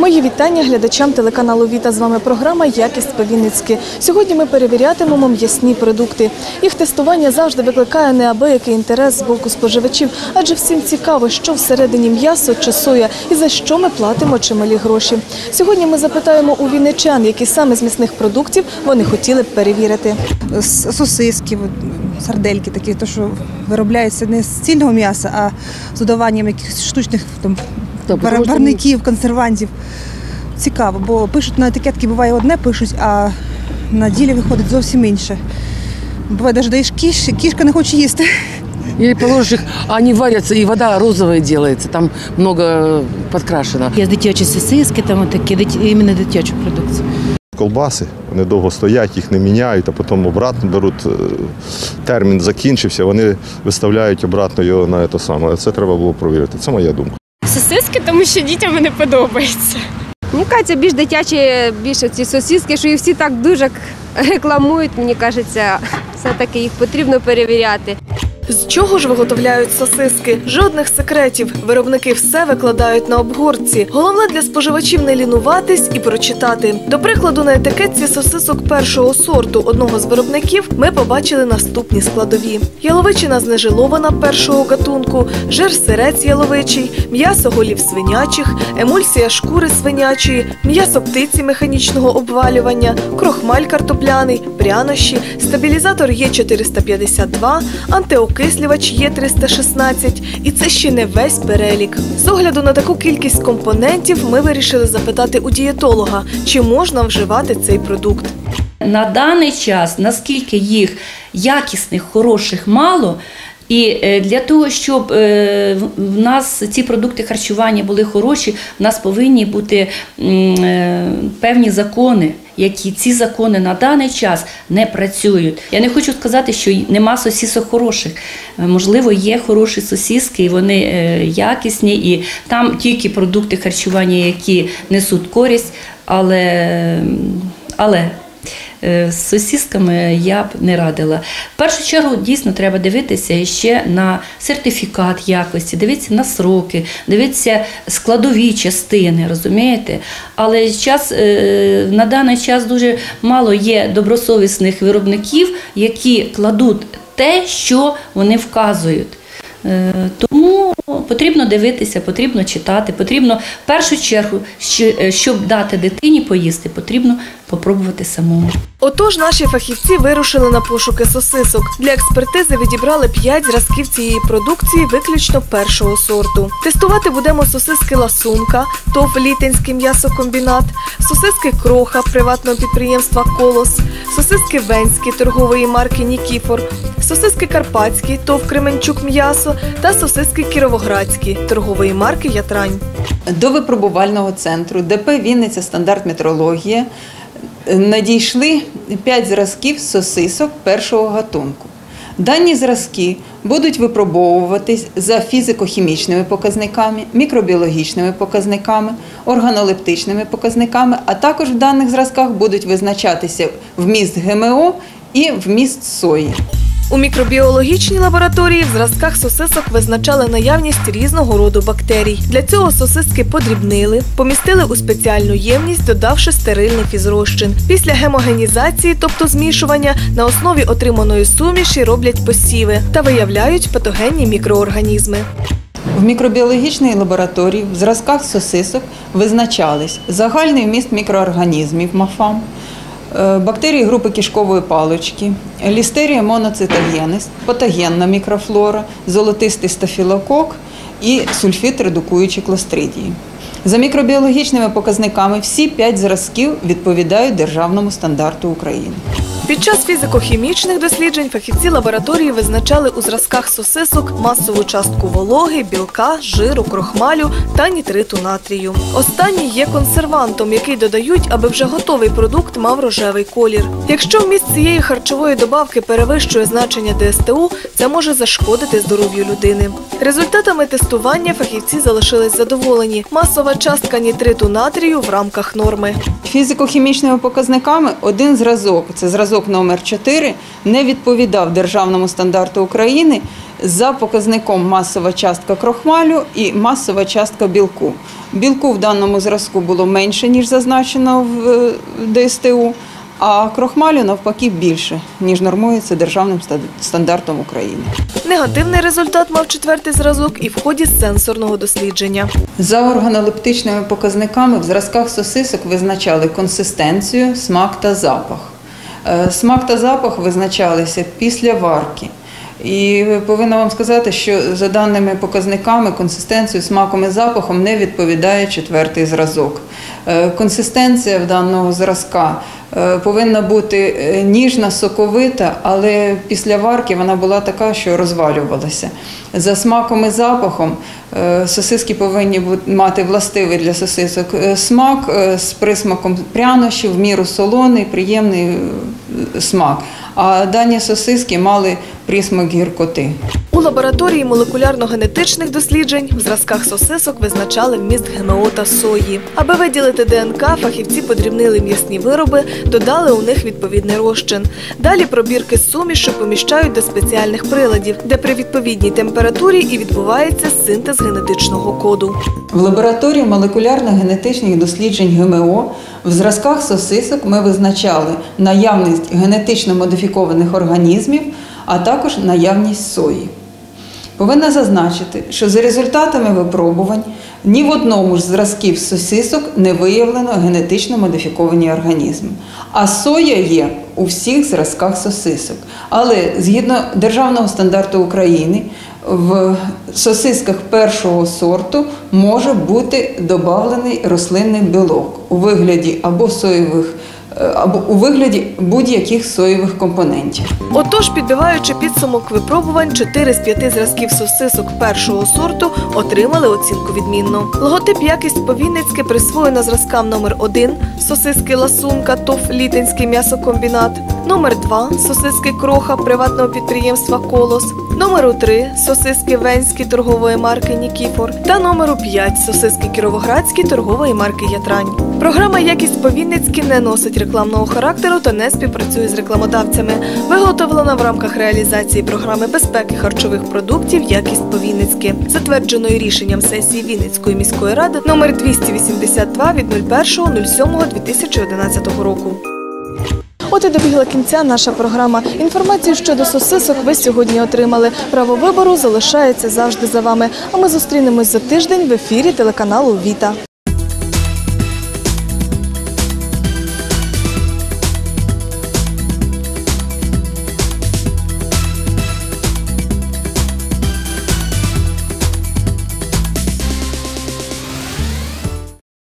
Мої вітання глядачам телеканалу Віта. З вами програма Якість по-вінницьки. Сьогодні ми перевірятимемо м'ясні продукти. Їх тестування завжди викликає неабиякий інтерес з боку споживачів, адже всім цікаво, що всередині м'ясо чи соя і за що ми платимо чималі гроші. Сьогодні ми запитаємо у вінничан, які саме з м'ясних продуктів вони хотіли б перевірити. Сосиски, сардельки такі, то що виробляються не з цільного м'яса, а з додаванням якихось штучних там, бар- тому барників, консервантів. Цікаво, бо пишуть на етикетки, буває одне пишуть, а на ділі виходить зовсім інше. Буває, навіть даєш кіш, кішка не хоче їсти. Или положишь их, а они варятся, и вода розовая делается, там много подкрашено. Є дитячі сосиски, там такі іменно дитячу продукцію. Колбаси, вони довго стоять, їх не міняють, а потім обратно беруть. е, Термін закінчився, вони виставляють обратно його на те саме. Це треба було провірити. Це моя думка. Сосиски, тому що дітям не подобається. Мені кажеться, більш дитячі, більше ці сосиски, що їх всі так дуже рекламують. Мені кажеться, все-таки їх потрібно перевіряти. З чого ж виготовляють сосиски? Жодних секретів. Виробники все викладають на обгорці. Головне для споживачів не лінуватись і прочитати. До прикладу, на етикетці сосисок першого сорту одного з виробників ми побачили наступні складові: яловичина знежилована першого гатунку, жир сирець яловичий, м'ясо голів свинячих, емульсія шкури свинячої, м'ясо птиці механічного обвалювання, крохмаль картопляний, прянощі, стабілізатор Є452, Є316. І це ще не весь перелік. З огляду на таку кількість компонентів ми вирішили запитати у дієтолога, чи можна вживати цей продукт. На даний час, наскільки їх якісних, хороших мало, і е, для того, щоб е, в- в нас ці продукти харчування були хороші, в нас повинні бути е, певні закони. Які ці закони на даний час не працюють. Я не хочу сказати, що нема сосісок хороших. Е, Можливо, є хороші сосіски, і вони е, якісні, і там тільки продукти харчування, які несуть користь, але, але З сосісками я б не радила. В першу чергу дійсно треба дивитися ще на сертифікат якості, дивитися на сроки, дивитися складові частини, розумієте? Але час, е, на даний час дуже мало є добросовісних виробників, які кладуть те, що вони вказують. Е, Тому потрібно дивитися, потрібно читати, потрібно в першу чергу, е, щоб дати дитині поїсти, потрібно попробувати самому. Отож, наші фахівці вирушили на пошуки сосисок. Для експертизи відібрали 5 зразків цієї продукції виключно першого сорту. Тестувати будемо сосиски ласунка, ТОВ Літинський м'ясокомбінат, сосиски кроха приватного підприємства Колос, сосиски Венські торгової марки Нікіфор, сосиски Карпатські, ТОВ Кременчук м'ясо та сосиски Кіровоградські торгової марки Ятрань. До випробувального центру ДП Вінниця стандарт метрологія надійшли 5 зразків сосисок першого гатунку. Дані зразки будуть випробовуватись за фізико-хімічними показниками, мікробіологічними показниками, органолептичними показниками, а також в даних зразках будуть визначатися вміст ГМО і вміст сої. У мікробіологічній лабораторії в зразках сосисок визначали наявність різного роду бактерій. Для цього сосиски подрібнили, помістили у спеціальну ємність, додавши стерильний фізрозчин. Після гемогенізації, тобто змішування, на основі отриманої суміші роблять посіви та виявляють патогенні мікроорганізми. В мікробіологічній лабораторії в зразках сосисок визначались загальний вміст мікроорганізмів мафам, бактерії групи кишкової палички, лістерія моноцитогенис, патогенна мікрофлора, золотистий стафілокок і сульфіт редукуючі кластридії. За мікробіологічними показниками всі п'ять зразків відповідають державному стандарту України. Під час фізико-хімічних досліджень фахівці лабораторії визначали у зразках сосисок масову частку вологи, білка, жиру, крохмалю та нітриту натрію. Останній є консервантом, який додають, аби вже готовий продукт мав рожевий колір. Якщо вміст цієї харчової добавки перевищує значення ДСТУ, це може зашкодити здоров'ю людини. Результатами тестування фахівці залишились задоволені. Масова частка нітриту натрію в рамках норми. Фізико-хімічними показниками один зразок, це зразок номер 4, не відповідав державному стандарту України за показником масова частка крохмалю і масова частка білку. Білку в даному зразку було менше, ніж зазначено в е, ДСТУ, а крохмалю навпаки більше, ніж нормується державним стандартом України. Негативний результат мав четвертий зразок і в ході сенсорного дослідження. За органолептичними показниками в зразках сосисок визначали консистенцію, смак та запах. Е, Смак та запах визначалися після варки. І повинна вам сказати, що за даними показниками консистенцію, смаком і запахом не відповідає четвертий зразок. Е, Консистенція в даного зразка е, повинна бути е, ніжна, соковита, але після варки вона була така, що розвалювалася. За смаком і запахом сосиски повинні мати властивий для сосисок смак з присмаком прянощів, в міру солоний, приємний смак. А дані сосиски мали присмак гіркоти. У лабораторії молекулярно-генетичних досліджень в зразках сосисок визначали вміст ГМО та сої. Аби виділити ДНК, фахівці подрібнили м'ясні вироби, додали у них відповідний розчин. Далі пробірки з суміші поміщають до спеціальних приладів, де при відповідній температурі і відбувається синтез генетичного коду. В лабораторії молекулярно-генетичних досліджень ГМО в зразках сосисок ми визначали наявність генетично модифікованих організмів, а також наявність сої. Повинна зазначити, що за результатами випробувань ні в одному з зразків сосисок не виявлено генетично модифіковані організми. А соя є у всіх зразках сосисок. Але згідно державного стандарту України, в сосисках першого сорту може бути додавлений рослинний білок у вигляді або соєвих, або у вигляді будь-яких соєвих компонентів. Отож, підбиваючи підсумок випробувань, 4 з 5 зразків сосисок першого сорту отримали оцінку відмінно. Логотип якість Повінницьке присвоєно зразкам номер 1 сосиски Ласунка тоф Літинський м'ясокомбінат, номер 2 сосиски Кроха приватного підприємства Колос, номеру 3 сосиски Венські торгової марки Нікіфор та номеру 5 сосиски Кіровоградські торгової марки Ятрань. Програма Якість Повінницькі не носить рекламного характеру та не співпрацює з рекламодавцями. Виготовлена в рамках реалізації програми безпеки харчових продуктів Якість Повінницьке, затвердженої рішенням сесії Вінницької міської ради номер 282 від 01.07.2011 року. От і добігла кінця наша програма. Інформацію щодо сосисок ви сьогодні отримали. Право вибору залишається завжди за вами. А ми зустрінемось за тиждень в ефірі телеканалу Віта.